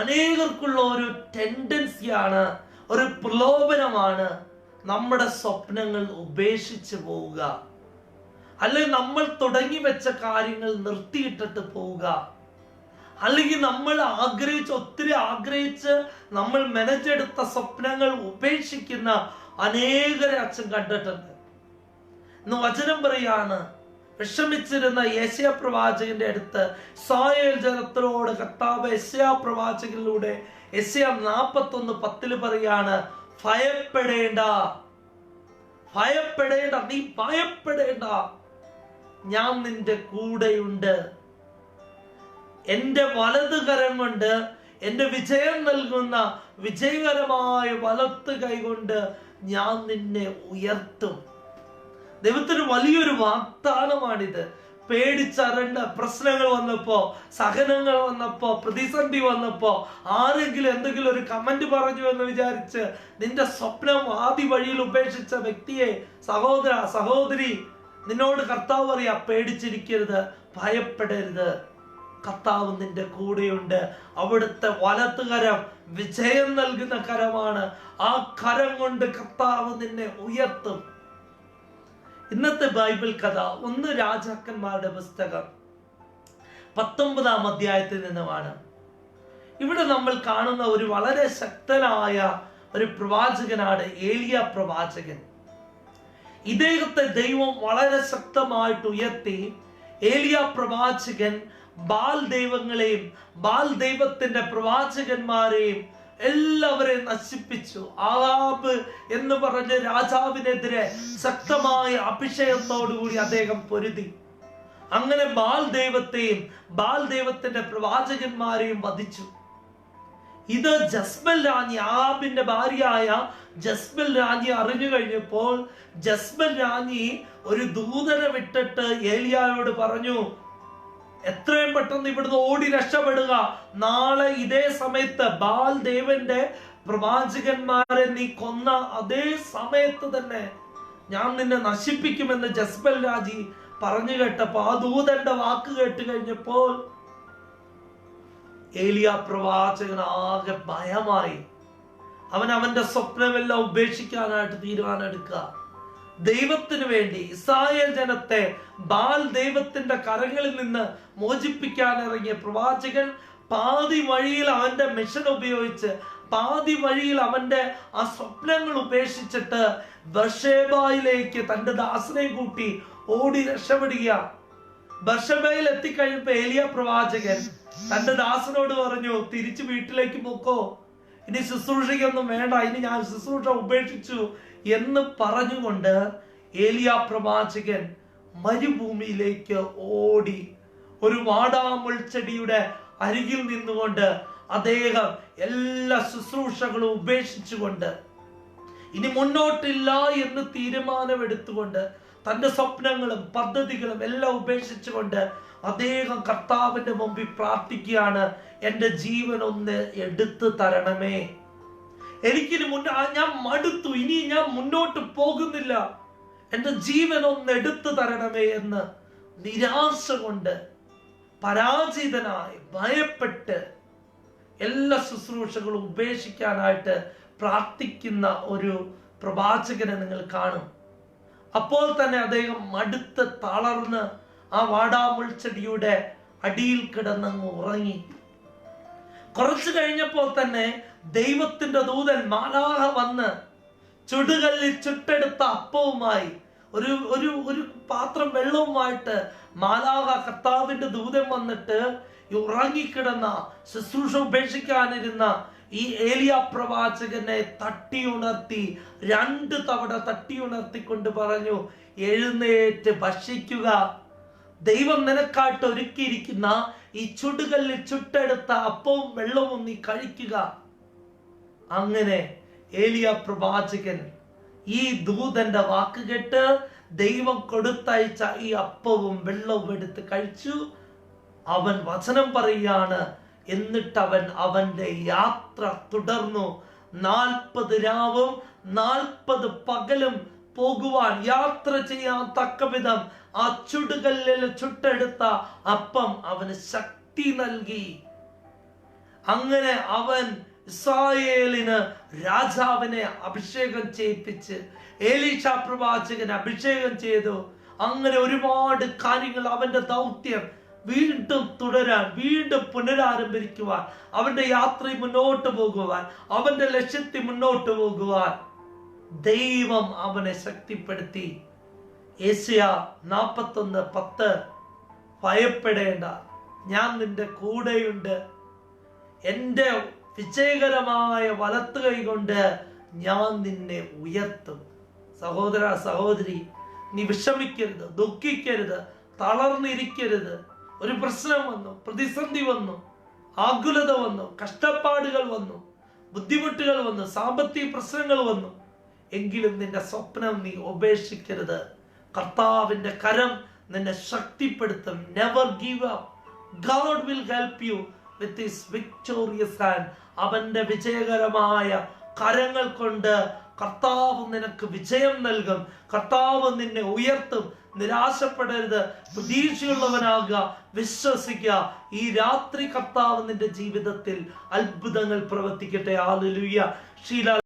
അനേകർക്കുള്ള ഒരു ടെൻഡൻസിയാണ് ഒരു പ്രലോഭനമാണ് നമ്മുടെ സ്വപ്നങ്ങൾ ഉപേക്ഷിച്ച് പോവുക. അല്ലെങ്കിൽ നമ്മൾ തുടങ്ങി വെച്ച കാര്യങ്ങൾ നിർത്തിയിട്ടിട്ട് പോവുക. അല്ലെങ്കിൽ നമ്മൾ ആഗ്രഹിച്ച് ഒത്തിരി ആഗ്രഹിച്ച് നമ്മൾ മെനച്ചെടുത്ത സ്വപ്നങ്ങൾ ഉപേക്ഷിക്കുന്ന അനേകരെ അച്ഛൻ കണ്ടിട്ടുണ്ട്. ഇന്ന് വചനം പറയാണ് വിഷമിച്ചിരുന്ന യേശയ പ്രവാചകന്റെ അടുത്ത് സായേൽ ജനത്തിനോട് കർത്താവ് യശയ പ്രവാചകനിലൂടെ യശയ നാപ്പത്തൊന്ന് പത്തിൽ പറയാണ് ഭയപ്പെടേണ്ട ഭയപ്പെടേണ്ട നീ ഭയപ്പെടേണ്ട. ഞാൻ നിന്റെ കൂടെയുണ്ട്. എന്റെ വലതുകരം കൊണ്ട് എന്റെ വിജയം നൽകുന്ന വിജയകരമായ വലത്ത് കൈകൊണ്ട് ഞാൻ നിന്നെ ഉയർത്തും. ദൈവത്തിന് വലിയൊരു വാഗ്ദാനമാണിത്. പേടിച്ചരണ്ട പ്രശ്നങ്ങൾ വന്നപ്പോ സഹനങ്ങൾ വന്നപ്പോ പ്രതിസന്ധി വന്നപ്പോ ആരെങ്കിലും എന്തെങ്കിലും ഒരു കമന്റ് പറഞ്ഞു എന്ന് വിചാരിച്ച് നിന്റെ സ്വപ്നം ആദ്യ വഴിയിൽ ഉപേക്ഷിച്ച വ്യക്തിയെ സഹോദര സഹോദരി നിന്നോട് കർത്താവ് പറയാ പേടിച്ചിരിക്കരുത് ഭയപ്പെടരുത്. കർത്താവ് നിന്റെ കൂടെയുണ്ട്. അവിടുത്തെ വലത്തുകരം വിജയം നൽകുന്ന കരമാണ്. ആ കരം കൊണ്ട് കർത്താവ് നിന്നെ ഉയർത്തും. ഇന്നത്തെ ബൈബിൾ കഥ ഒന്ന് രാജാക്കന്മാരുടെ പുസ്തകം പത്തൊമ്പതാം അധ്യായത്തിൽ നിന്നുമാണ്. ഇവിടെ നമ്മൾ കാണുന്ന ഒരു വളരെ ശക്തനായ ഒരു പ്രവാചകനാണ് ഏലിയ പ്രവാചകൻ. ഇദ്ദേഹത്തെ ദൈവം വളരെ ശക്തമായിട്ട് ഉയർത്തി ഏലിയ പ്രവാചകൻ ബാൽ ദൈവങ്ങളെയും ബാൽ ദൈവത്തിന്റെ പ്രവാചകന്മാരെയും എല്ലാവരെയും നശിപ്പിച്ചു. ആഹാബ് എന്ന് പറഞ്ഞ രാജാവിനെതിരെ ശക്തമായ അഭിഷേകത്തോടുകൂടി അദ്ദേഹം പൊരുതി. അങ്ങനെ ബാൽ ദൈവത്തെയും ബാൽ ദൈവത്തിന്റെ പ്രവാചകന്മാരെയും വധിച്ചു. ഇത് ജസ്ബൽ രാജ്ഞി ആഹാബിന്റെ ഭാര്യയായ ജസ്ബൽ രാജ്ഞി അറിഞ്ഞു കഴിഞ്ഞപ്പോൾ ജസ്ബൽ രാജ്ഞി ഒരു ദൂതനെ വിട്ടിട്ട് ഏലിയായോട് പറഞ്ഞു എത്രയും പെട്ടെന്ന് ഇവിടുന്ന് ഓടി രക്ഷപ്പെടുക. നാളെ ഇതേ സമയത്ത് ബാൽ ദേവന്റെ പ്രവാചകന്മാരെ നീ കൊന്ന അതേ സമയത്ത് തന്നെ ഞാൻ നിന്നെ നശിപ്പിക്കുമെന്ന് ജസ്ബൽ രാജി പറഞ്ഞു കേട്ടപ്പോ ആ ദൂതന്റെ വാക്ക് കേട്ട് കഴിഞ്ഞപ്പോൾ ഏലിയ പ്രവാചകൻ ആകെ ഭയമായി അവൻ അവന്റെ സ്വപ്നമെല്ലാം ഉപേക്ഷിക്കാനായിട്ട് തീരുമാനം എടുക്കുക. ദൈവത്തിന് വേണ്ടി ഇസ്രായേൽ ജനത്തെ ബാൽ ദൈവത്തിന്റെ കരങ്ങളിൽ നിന്ന് മോചിപ്പിക്കാൻ ഇറങ്ങിയ പ്രവാചകൻ പാതി വഴിയിൽ അവന്റെ മിഷൻ ഉപയോഗിച്ച് പാതി വഴിയിൽ അവന്റെ ആ സ്വപ്നങ്ങൾ ഉപേക്ഷിച്ചിട്ട് ബർഷേബായിലേക്ക് തന്റെ ദാസനെ കൂട്ടി ഓടി രക്ഷപ്പെടുക. ബർഷബയിൽ എത്തിക്കഴിഞ്ഞപ്പോ ഏലിയ പ്രവാചകൻ തന്റെ ദാസനോട് പറഞ്ഞു തിരിച്ചു വീട്ടിലേക്ക് പോക്കോ. ഇനി ശുശ്രൂഷയ്ക്കൊന്നും വേണ്ട. ഇനി ഞാൻ ശുശ്രൂഷ ഉപേക്ഷിച്ചു എന്ന് പറഞ്ഞുകൊണ്ട് ഏലിയ പ്രവാചകൻ മരുഭൂമിയിലേക്ക് ഓടി. ഒരു വാടാമുൾച്ചെടിയുടെ അരികിൽ നിന്നുകൊണ്ട് അദ്ദേഹം എല്ലാ ശുശ്രൂഷകളും ഉപേക്ഷിച്ചുകൊണ്ട് ഇനി മുന്നോട്ടില്ല എന്ന് തീരുമാനമെടുത്തുകൊണ്ട് തന്റെ സ്വപ്നങ്ങളും പദ്ധതികളും എല്ലാം ഉപേക്ഷിച്ചുകൊണ്ട് അദ്ദേഹം കർത്താവിന്റെ മുമ്പിൽ പ്രാർത്ഥിക്കുകയാണ് എന്റെ ജീവൻ ഒന്ന് എടുത്തു തരണമേ. എനിക്കിനി മുന്നോ ഞാൻ മടുത്തു. ഇനി ഞാൻ മുന്നോട്ട് പോകുന്നില്ല. എന്റെ ജീവൻ ഒന്ന് എടുത്തു തരണമേ എന്ന് നിരാശ കൊണ്ട് പരാജിതനായി ഭയപ്പെട്ട് എല്ലാ ശുശ്രൂഷകളും ഉപേക്ഷിക്കാനായിട്ട് പ്രാർത്ഥിക്കുന്ന ഒരു പ്രവാചകനെ നിങ്ങൾ കാണും. അപ്പോൾ തന്നെ അദ്ദേഹം മടുത്ത് തളർന്ന് ആ വാടാമുൾച്ചെടിയുടെ അടിയിൽ കിടന്നങ്ങ് ഉറങ്ങി. കുറച്ചു കഴിഞ്ഞപ്പോൾ തന്നെ ദൈവത്തിന്റെ ദൂതൻ മാലാഹ വന്ന് ചുടുകല്ലിൽ ചുട്ടെടുത്ത അപ്പവുമായി ഒരു ഒരു ഒരു പാത്രം വെള്ളവുമായിട്ട് മാലാഹ കർത്താവിന്റെ ദൂതൻ വന്നിട്ട് ഉറങ്ങിക്കിടന്ന ശുശ്രൂഷ ഉപേക്ഷിക്കാനിരുന്ന ഈ ഏലിയ പ്രവാചകനെ തട്ടി ഉണർത്തി രണ്ട് തവണ തട്ടി ഉണർത്തിക്കൊണ്ട് പറഞ്ഞു എഴുന്നേറ്റ് ഭക്ഷിക്കുക. ദൈവം നിനക്കായിട്ട് ഒരുക്കിയിരിക്കുന്ന ഈ ചുടുകളിൽ ചുട്ടെടുത്ത അപ്പവും വെള്ളവും നീ കഴിക്കുക. അങ്ങനെ ഏലിയ പ്രവാചകൻ ഈ ദൂതന്റെ വാക്ക് കേട്ട് ദൈവം കൊടുത്തയച്ച ഈ അപ്പവും വെള്ളവും എടുത്ത് കഴിച്ചു. അവൻ വചനം പറയുകയാണ് എന്നിട്ട് അവൻ അവന്റെ യാത്ര തുടർന്നു. നാൽപ്പത് രാവും നാൽപ്പത് പകലും പോകുവാൻ യാത്ര ചെയ്യാൻ തക്ക വിധം ആ ചുടുകല്ലിൽ ചുട്ടെടുത്ത അപ്പം അവന് ശക്തി നൽകി. അങ്ങനെ അവൻ ഇസ്രായേലിന് രാജാവിനെ അഭിഷേകം ചെയ്യിപ്പിച്ച് ഏലീഷ പ്രവാചകൻ അഭിഷേകം ചെയ്തു. അങ്ങനെ ഒരുപാട് കാര്യങ്ങൾ അവന്റെ ദൗത്യം വീണ്ടും തുടരാൻ വീണ്ടും പുനരാരംഭിക്കുവാൻ അവന്റെ യാത്ര മുന്നോട്ട് പോകുവാൻ അവന്റെ ലക്ഷ്യത്തിൽ മുന്നോട്ട് പോകുവാൻ ദൈവം അവനെ ശക്തിപ്പെടുത്തി. ഏഷ്യ നാപ്പത്തൊന്ന് പത്ത് ഭയപ്പെടേണ്ട ഞാൻ നിന്റെ കൂടെയുണ്ട്. എന്റെ വിജയകരമായ വലത്തുകൈ കൊണ്ട് ഞാൻ നിന്നെ ഉയർത്തും. സഹോദര സഹോദരി നീ വിഷമിക്കരുത് ദുഃഖിക്കരുത് തളർന്നിരിക്കരുത്. ഒരു പ്രശ്നം വന്നു പ്രതിസന്ധി വന്നു ആകുലത വന്നു കഷ്ടപ്പാടുകൾ വന്നു ബുദ്ധിമുട്ടുകൾ വന്നു സാമ്പത്തിക പ്രശ്നങ്ങൾ വന്നു. എങ്കിലും നിന്റെ സ്വപ്നം നീ ഉപേക്ഷിക്കരുത്. കർത്താവിന്റെ കരം നിന്നെ ശക്തിപ്പെടുത്തും. Never give up God will help you with victorious hand അവന്റെ വിജയകരമായ കരങ്ങൾ കൊണ്ട് കർത്താവ് നിനക്ക് വിജയം നൽകും. കർത്താവ് നിന്നെ ഉയർത്തും. നിരാശപ്പെടരുത്. പ്രതീക്ഷയുള്ളവനാകുക. വിശ്വസിക്കുക. ഈ രാത്രി കർത്താവ് നിന്റെ ജീവിതത്തിൽ അത്ഭുതങ്ങൾ പ്രവർത്തിക്കട്ടെ. ആലുലുയ്യ ഷീല